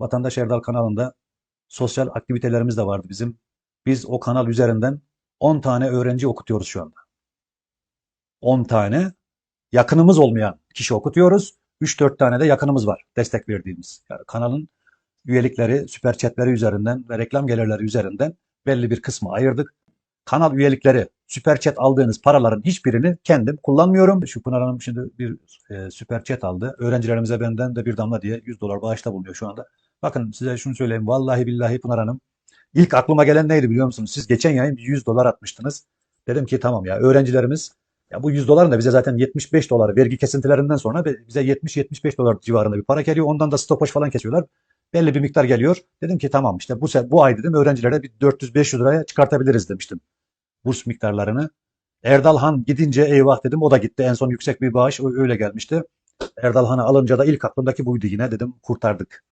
Vatandaş Erdal kanalında sosyal aktivitelerimiz de vardı bizim. Biz o kanal üzerinden 10 tane öğrenci okutuyoruz şu anda. 10 tane yakınımız olmayan kişi okutuyoruz. 3-4 tane de yakınımız var destek verdiğimiz. Yani kanalın üyelikleri, süper chatleri üzerinden ve reklam gelirleri üzerinden belli bir kısmı ayırdık. Kanal üyelikleri, süper chat aldığınız paraların hiçbirini kendim kullanmıyorum. Şu Pınar Hanım şimdi bir e, süper chat aldı. Öğrencilerimize benden de bir damla diye 100 dolar bağışta bulunuyor şu anda. Bakın size şunu söyleyeyim. Vallahi billahi Pınar Hanım. İlk aklıma gelen neydi biliyor musunuz? Siz geçen yayın bir 100 dolar atmıştınız. Dedim ki tamam ya öğrencilerimiz ya bu 100 doların da bize zaten 75 dolar vergi kesintilerinden sonra bize 70-75 dolar civarında bir para geliyor. Ondan da stopaj falan kesiyorlar. Belli bir miktar geliyor. Dedim ki tamam işte bu bu ay dedim öğrencilere bir 400-500 liraya çıkartabiliriz demiştim. Burs miktarlarını. Erdal Han gidince eyvah dedim o da gitti. En son yüksek bir bağış öyle gelmişti. Erdal Han'ı alınca da ilk aklımdaki buydu yine dedim kurtardık.